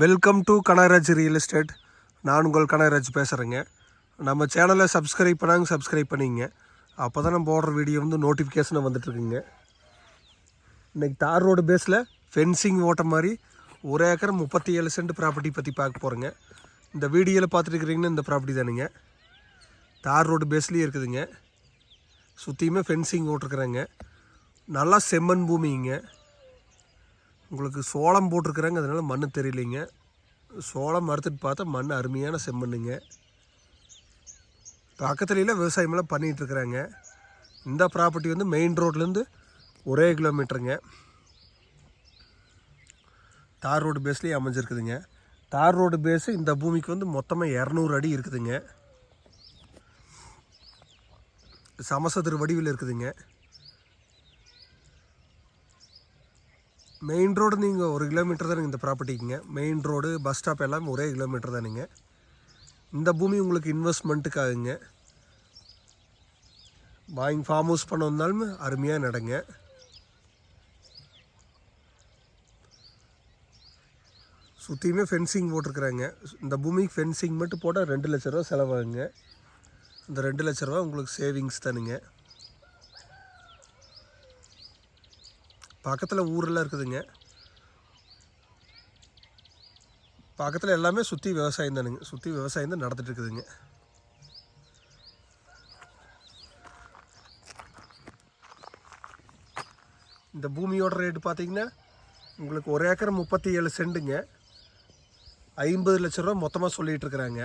Welcome to Kanagaraj real estate நான் உங்கள் கனகராஜ் பேசுகிறேங்க நம்ம சேனலை சப்ஸ்கிரைப் பண்ணாங்க சப்ஸ்கிரைப் பண்ணிங்க. அப்போ தான் நம்ம போடுற வீடியோ வந்து நோட்டிஃபிகேஷனாக வந்துட்டுருக்குங்க. இன்றைக்கி தார் ரோடு பேஸில் ஃபென்சிங் ஓட்ட மாதிரி ஒரு ஏக்கர் முப்பத்தி ஏழு சென்ட் ப்ராப்பர்ட்டி பற்றி பார்க்க போகிறேங்க இந்த வீடியோவில் பார்த்துட்டுருக்கிறீங்கன்னா இந்த ப்ராப்பர்ட்டி தானுங்க. தார் ரோடு பேஸ்லேயே இருக்குதுங்க. சுற்றியுமே ஃபென்சிங் ஓட்டிருக்குறேங்க. நல்லா செம்மண் பூமிங்க. உங்களுக்கு சோளம் போட்டிருக்குறாங்க அதனால் மண் தெரியலைங்க. சோளம் மறுத்துட்டு பார்த்தா மண் அருமையான செம்மண்ணுங்க. பக்கத்துலலாம் விவசாயமெல்லாம் பண்ணிகிட்ருக்குறாங்க இந்த ப்ராப்பர்ட்டி வந்து மெயின் ரோட்லேருந்து ஒரே கிலோமீட்டருங்க தார் ரோடு பேஸ்லேயே அமைஞ்சிருக்குதுங்க. தார் ரோடு பேஸு இந்த பூமிக்கு வந்து மொத்தமாக இரநூறு அடி இருக்குதுங்க. சமசதுர வடிவில் இருக்குதுங்க. மெயின் ரோடு நீங்கள் ஒரு கிலோமீட்டர் தானுங்க இந்த ப்ராப்பர்ட்டிக்குங்க மெயின் ரோடு பஸ் ஸ்டாப் எல்லாம் ஒரே கிலோமீட்டர் தானுங்க. இந்த பூமி உங்களுக்கு இன்வெஸ்ட்மெண்ட்டுக்காகுங்க வாங்கி ஃபார்ம் ஹவுஸ் பண்ண வந்தாலும் அருமையாக நடங்க. சுற்றியுமே ஃபென்சிங் போட்டிருக்குறாங்க. இந்த பூமிக்கு ஃபென்சிங் மட்டும் போட்டால் ரெண்டு லட்ச ரூபா செலவாகுங்க. இந்த ரெண்டு லட்ச ரூபா உங்களுக்கு சேவிங்ஸ் தானுங்க. பக்கத்தில் ஊரெல்லாம் இருக்குதுங்க. பக்கத்தில் எல்லாமே சுற்றி விவசாயம் தானுங்க. சுற்றி விவசாயம் தான் நடந்துட்டுருக்குதுங்க இந்த பூமியோட ரேட்டு பார்த்தீங்கன்னா உங்களுக்கு ஒரு ஏக்கர் முப்பத்தி ஏழு சென்ட்டுங்க ஐம்பது லட்ச ரூபா மொத்தமாக சொல்லிகிட்டு இருக்கிறாங்க.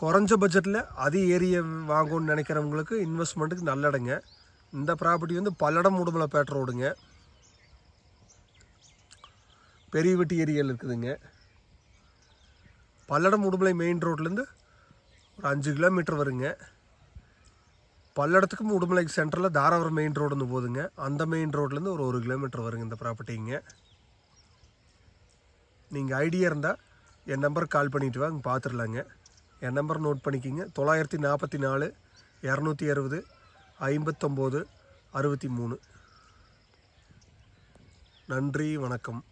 குறைஞ்ச பட்ஜெட்டில் அதிக ஏரியை வாங்கணும்னு நினைக்கிறவங்களுக்கு இன்வெஸ்ட்மெண்ட்டுக்கு நல்ல இடங்க. இந்த ப்ராப்பர்ட்டி வந்து பல்லடம் உடுமலைப்பேட்டை ரோடுங்க பெரிய வெட்டி ஏரியாவில் இருக்குதுங்க. பல்லடம் உடுமலை மெயின் ரோட்லேருந்து ஒரு அஞ்சு கிலோமீட்டர் வருங்க. பல்லடத்துக்கும் உடுமலைக்கு சென்டரில் தாராபுரம் மெயின் ரோடு வந்து அந்த மெயின் ரோட்லேருந்து ஒரு ஒரு கிலோமீட்டர் வருங்க இந்த ப்ராப்பர்ட்டிங்க நீங்கள் ஐடியா இருந்தால் என் நம்பருக்கு கால் பண்ணிட்டு வாங்க பார்த்துடலாங்க என் நம்பர் நோட் பண்ணிக்கிங்க. தொள்ளாயிரத்தி நாற்பத்தி நாலு இரநூத்தி அறுபது ஐம்பத்தொம்போது அறுபத்தி மூணு. நன்றி வணக்கம்.